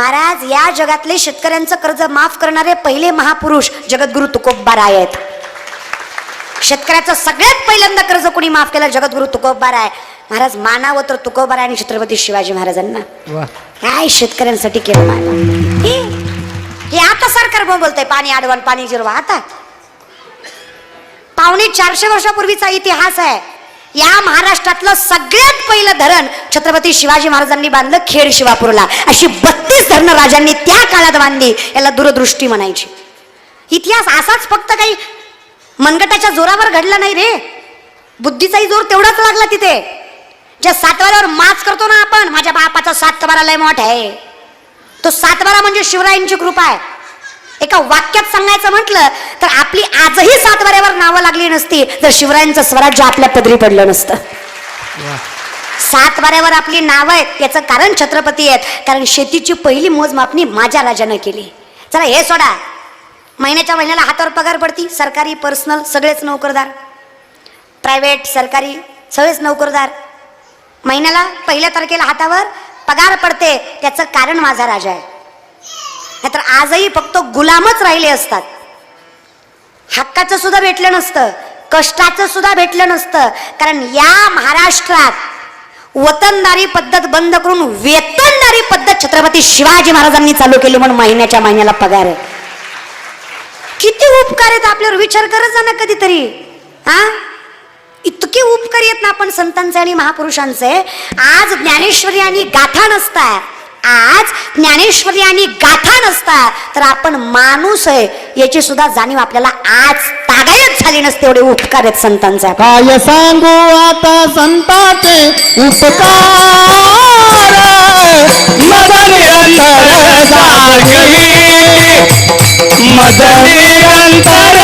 महाराज या जगातले शेतकऱ्यांचं कर्ज माफ करणारे पहिले महापुरुष जगद्गुरु तुकोबाराय आहेत. शेतकऱ्याचं सगळ्यात पहिल्यांदा कर्ज कोणी माफ केलं? जगद्गुरु तुकोबार आहे महाराज मानावं तर तुकोबार आहे आणि छत्रपती शिवाजी महाराजांना. काय शेतकऱ्यांसाठी केलं हे? आता सरकार बोलतंय पाणी आडवण पाणी जिरवा. आता? पावणे चारशे वर्षापूर्वीचा इतिहास आहे. या महाराष्ट्रातलं सगळ्यात पहिलं धरण छत्रपती शिवाजी महाराजांनी बांधलं खेड शिवापूरला. अशी बत्तीस धरणं राजांनी त्या काळात बांधली याला दूरदृष्टी म्हणायची. इतिहास असाच फक्त काही मनगटाच्या जोरावर घडला नाही रे. बुद्धीचाही जोर तेवढाच लागला तिथे. ज्या सातवाऱ्यावर माच करतो ना आपण माझ्या बापाचा सातबारा लय मोठ आहे. तो सातबारा म्हणजे शिवरायांची कृपा आहे. एका वाक्यात सांगायचं म्हटलं तर आपली आजही सातबाऱ्यावर नावं लागली नसती जर शिवरायांचं स्वराज्य आपल्या पदरी पडलं नसतं. वा. सातबाऱ्यावर आपली नावं आहेत याचं कारण छत्रपती आहेत कारण शेतीची पहिली मोजमापणी माझ्या राजानं केली. चला हे सोडा. महिन्याच्या महिन्याला हातावर पगार पडती सरकारी पर्सनल सगळेच नोकरदार. प्रायव्हेट सरकारी सगळेच नोकरदार. महिन्याला पहिल्या तारखेला हातावर पगार पडते त्याचं कारण माझा राजा आहे. नाहीतर आजही फक्त गुलामच राहिले असतात. हक्काचं सुद्धा भेटलं नसतं कष्टाचं सुद्धा भेटलं नसतं. कारण या महाराष्ट्रात वतनदारी पद्धत बंद करून वेतनदारी पद्धत छत्रपती शिवाजी महाराजांनी चालू केली म्हणून महिन्याच्या महिन्याला पगार आहे. किती उपकार आहेत आपल्यावर विचार करत जा ना कधीतरी. हा इतके उपकार येत ना आपण संतांचे आणि महापुरुषांचे. आज ज्ञानेश्वरी आणि गाथा नसतात. आज ज्ञानेश्वरी आणि गाथा नसता तर आपण माणूस आहे याची सुद्धा जाणीव आपल्याला आज तागायत झाली नसते एवढे उपकार आहेत संतांचा. काय सांगू आता संताचे उपकार? मदरी अंतर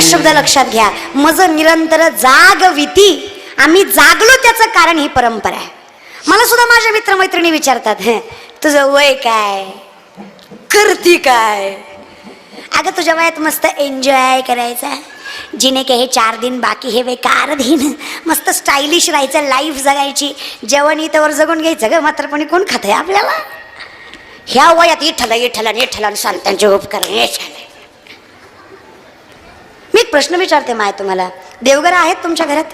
एकच शब्द लक्षात घ्या. मज निरंतर जागविती आम्ही जागलो त्याचं कारण ही परंपरा आहे. मला सुद्धा माझ्या मित्रमैत्रिणी विचारतात "हं, तुझं वय काय? करती काय? अगं तुझ्या वयात मस्त एन्जॉय करायचा जिने के हे चार दिन बाकी हे बेकार दिन. मस्त स्टायलिश राहायचं लाईफ जगायची. जेवण इथवर जगून घ्यायचं ग मात्र कोणी कोण खात आहे आपल्याला? ह्या वयात इठला इठला इठला संतांचे उपकरण हे झाले मी एक प्रश्न विचारते माय तुम्हाला. देवघर आहेत तुमच्या घरात?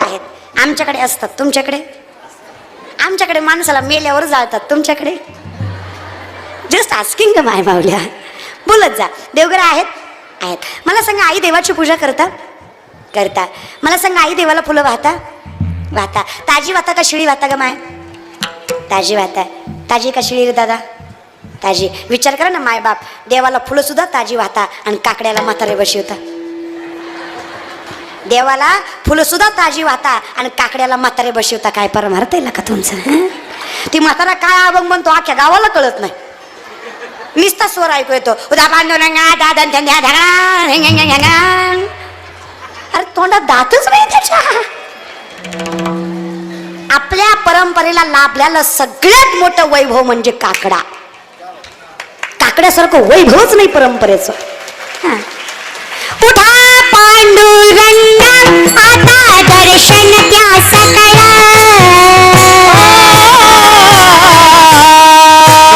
आहेत. आमच्याकडे असतात. तुमच्याकडे? आमच्याकडे माणसाला मेल्यावर जाळतात. तुमच्याकडे? जस्ट आस्किंग ग माय मावल्या बोलत जा. देवघर आहेत? आहेत. मला सांगा आई देवाची पूजा करता? करता. मला सांगा आई देवाला फुलं वाहता? वाहता. ताजी वाहता का शिळी वाहता ग माय? ताजी वाहता. ताजी का शिळी दादा? ताजी. विचार करा ना माय बाप देवाला फुलं सुद्धा ताजी वाहता आणि काकड्याला म्हातारे बसवता देवाला फुलं सुद्धा ताजी वाहता आणि काकड्याला म्हातारे बसवता काय परमार्थ आहे का तुमचं ती म्हातारा काय अभंग म्हणतो अख्ख्या गावाला कळत नाही. निस्ता स्वर ऐकू येतो. उदा हेंग अरे तोंडात दातच नाही त्याच्या. आपल्या परंपरेला लाभलेलं सगळ्यात मोठं वैभव म्हणजे काकडा. काकड्यासारखं वैभवच नाही परंपरेचं. उठा पांडुरंग आता दर्शन द्या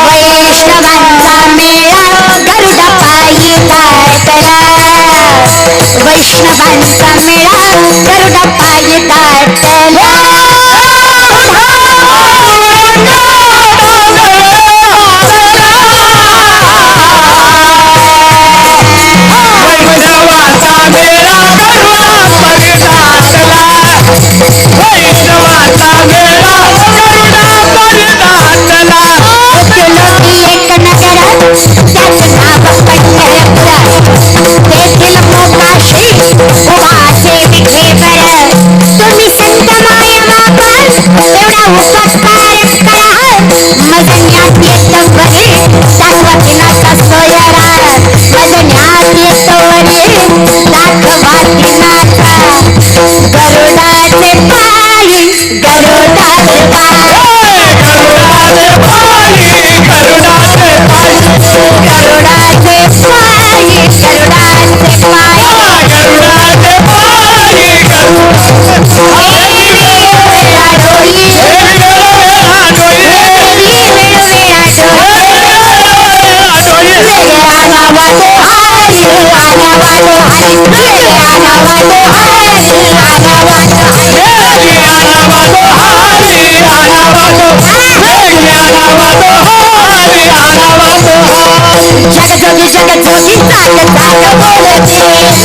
वैष्णवांचा मेळा गरुड पायी ताटला वैष्णवांचा Yes. जगजोगी जगजोगी जाग जाग बोलते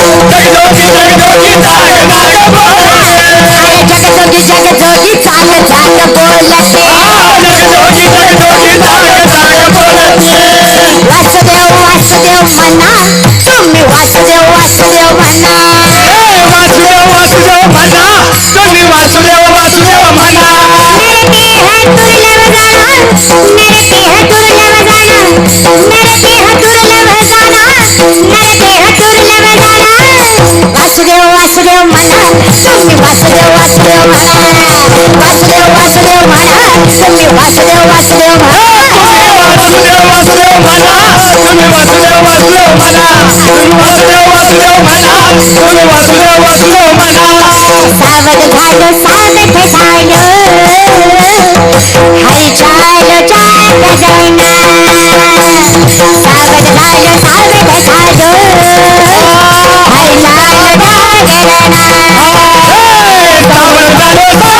तुम्ही वासुदेव वासुदेव सावध झालो सावध झालो हरी चाल जायना सावध झालो सावध झालो हरी लाल डागरना सावध झालो सावध झालो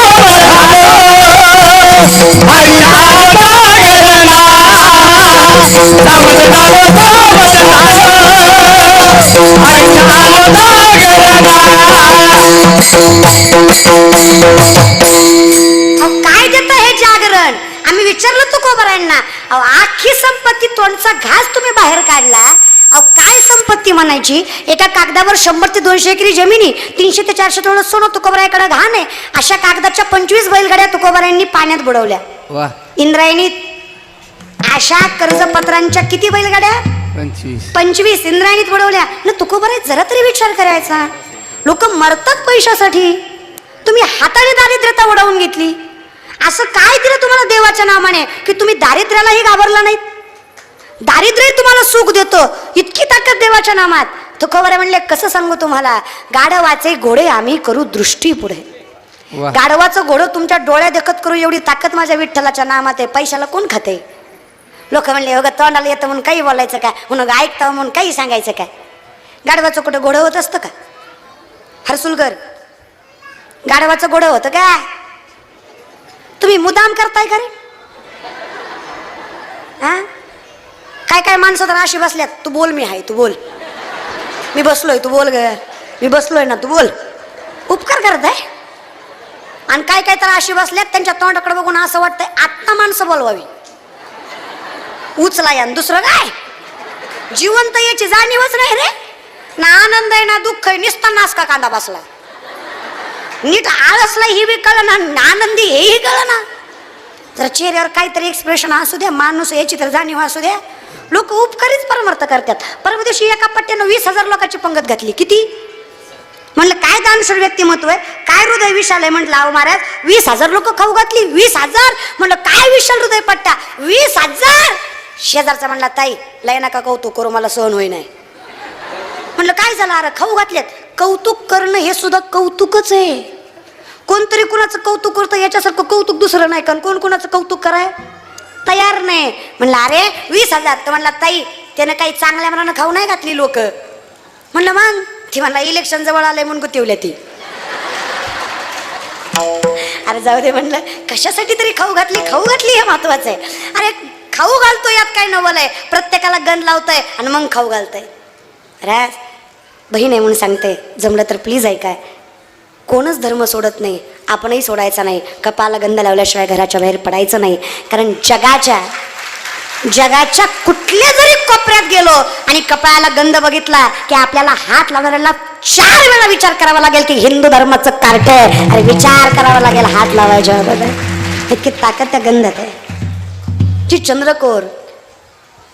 काय देत हे जागरण? आम्ही विचारलं तू कोबरांना. अहो आखी संपत्ती तोंडचा घास तुम्ही बाहेर काढला? म्हणायची? एका कागदावर शंभर ते दोनशे एकरी जमिनी तीनशे ते चारशे तोळ सोनं तुकोबरायकडे घाण आहे. अशा कागदाच्या पंचवीस बैलगाड्या तुकोबरायांनी पाण्यात बुडवल्या. वा. इंद्रायणीत अशा कर्जपत्रांच्या किती बैलगाड्या? पंचवीस. पंचवीस इंद्रायणीत बुडवल्या. ना तुकोबराय जरा तरी विचार करायचा. लोक मरतात पैशासाठी. तुम्ही हाताने दारिद्र्यता उडवून घेतली. असं काय दिलं तुम्हाला देवाच्या नावाने की तुम्ही दारिद्र्यालाही घाबरला नाहीत? दारिद्र्य तुम्हाला सुख देतो. इतकी ताकद देवाच्या नामात. तुकोबरे म्हणले कसं सांगू तुम्हाला? गाढवाचे घोडे आम्ही करू दृष्टी पुढे. गाढवाचं घोडं तुमच्या डोळ्या देखत करू एवढी ताकद माझ्या विठ्ठलाच्या नामात आहे. पैशाला कोण खाते? लोक म्हणले अगं तोंडाला येतं म्हणून काही बोलायचं काय? म्हणून ऐकतं म्हणून काही सांगायचं काय? गाढवाचं कुठं घोडं होत असतं का? हरसुलकर गाढवाचं घोडं होतं का? तुम्ही मुदाम करताय का रे? हा काय काय माणसं तर अशी बसल्यात तू बोल मी आहे तू बोल. मी बसलोय तू बोल ग. मी बसलोय ना तू बोल. उपकार करत आहे. आणि काय काय तर अशी बसल्यात त्यांच्या तोंडाकडे बघून असं वाटतंय आत्ता माणसं बोलवावी. उचला या आणि दुसरं काय? जिवंत याची जाणीवच नाही रे. ना आनंद आहे ना दुःख आहे निसता नासका कांदा बसला. नीट आळसला ही बी कळ ना आनंदी हेही कळ ना जर चेहऱ्यावर काहीतरी एक्सप्रेशन असू द्या माणूस याची तर जाणीव असू द्या. लोक उपकारीच परमार्थ करतात. परवा दिवशी एका पट्ट्यानं वीस हजार लोकांची पंगत घातली. किती? म्हणलं काय दानशूर व्यक्तिमत्व आहे? काय हृदय विशाल आहे? म्हटलं अहो महाराज वीस हजार लोक खाऊ घातली. वीस हजार? म्हणलं काय विशाल हृदय पट्टा? वीस हजार? शेजारचा म्हणला ताई लय नका कौतुक करू मला सहन होई नाही म्हणलं काय झालं? अरे खाऊ घातल्यात कौतुक करणं हे सुद्धा कौतुकच आहे. कोणतरी कुणाचं कौतुक करतं याच्यासारखं कौतुक दुसरं नाही. कारण कोण कुणाचं कौतुक कराय? तयार नाही. म्हणलं अरे वीस हजार. तर म्हणला ताई त्यानं काही चांगल्या मनानं खाऊ नाही घातली लोक. म्हणलं मग? ती म्हणला इलेक्शन जवळ आलंय म्हणून गुतिवल्या ती. अरे जाऊ दे म्हणलं कशासाठी तरी खाऊ घातली खाऊ घातली हे महत्वाचं आहे. अरे खाऊ घालतो यात काय नवल आहे? प्रत्येकाला गण लावतंय आणि मग खाऊ घालतंय. राज बहीण आहे म्हणून सांगते जमलं तर प्लीज ऐकाय कोणच धर्म सोडत नाही. आपणही सोडायचा नाही. कपाला गंध लावल्याशिवाय घराच्या बाहेर पडायचं नाही. कारण जगाच्या जगाच्या कुठल्या जरी कोपऱ्यात गेलो आणि कपाळाला गंध बघितला की आपल्याला हात लावणाऱ्याला चार वेळा विचार करावा लागेल की हिंदू धर्माचं कार्ट आहे. आणि विचार करावा लागेल हात लावायच्या बरोबर इतकी ताकद त्या गंधात आहे. जी चंद्रकोर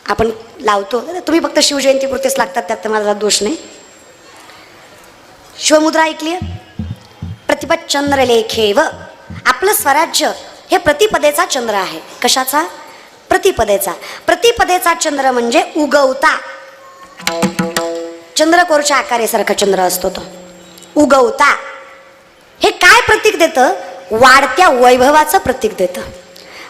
आपण लावतो तुम्ही फक्त शिवजयंतीपुरतेच लागतात त्यात तर माझा दोष नाही. शिवमुद्रा ऐकली आहे प्रतिपद चंद्रलेखेव. आपलं स्वराज्य हे प्रतिपदेचा चंद्र आहे. कशाचा? प्रतिपदेचा. प्रतिपदेचा चंद्र म्हणजे उगवता. चंद्रकोरच्या आकारेसारखा चंद्र असतो तो. उगवता. हे काय प्रतीक देतं? वाढत्या वैभवाचं प्रतीक देतं.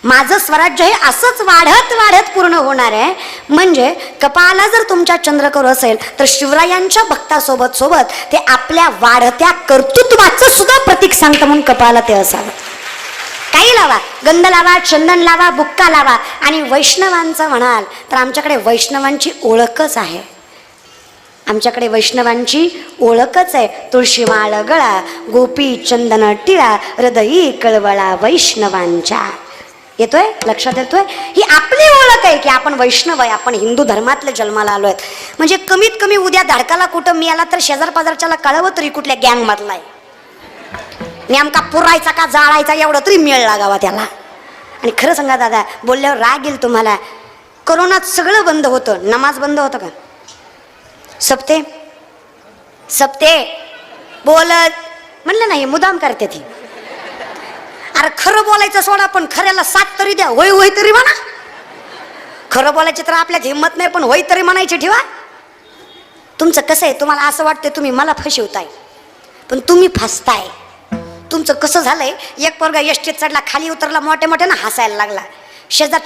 माझं स्वराज्य हे असंच वाढत वाढत पूर्ण होणार आहे. म्हणजे कपाला जर तुमच्या चंद्रकर असेल तर शिवरायांच्या भक्तासोबत सोबत ते आपल्या वाढत्या कर्तृत्वाचं सुद्धा प्रतीक सांगतं म्हणून कपाला ते असावं. काही लावा गंध लावा चंदन लावा बुक्का लावा आणि वैष्णवांचं म्हणाल तर आमच्याकडे वैष्णवांची ओळखच आहे. आमच्याकडे वैष्णवांची ओळखच आहे. तुळशी माळ गळा गोपी चंदन टिळा हृदयी कळवळा वैष्णवांच्या. येतोय? लक्षात येतोय? ही आपली ओळख आहे की आपण वैष्णव आहे आपण हिंदू धर्मातले जन्माला आलो आहेत. म्हणजे कमीत कमी उद्या धाडकाला कुठं मिळाला तर शेजार पाजारच्याला कळवं तरी कुठल्या गँग मधला आहे. नेमका पुरायचा का जाळायचा एवढं तरी मेळ लागावा त्याला आणि खरं सांगा दादा बोलल्यावर राग येईल तुम्हाला. करोनात सगळं बंद होतं. नमाज बंद होतं का? सप्ते? सप्ते? बोलत? म्हणलं नाही मुदाम करते ती. अरे खरं बोलायचं सोडा पण खऱ्याला साथ तरी द्या. होय होय तरी म्हणा. खरं बोलायची तर आपल्यात हिंमत नाही पण होय तरी म्हणायची ठेवा. तुमचं कसं आहे? तुम्हाला असं वाटतं तुम्ही मला फसवताय. पण तुम्ही फसताय. तुमचं कसं झालंय? एक पोरगा एसटीत चढला खाली उतरला मोठ्या मोठ्यानं हसायला लागला. शेजारच्या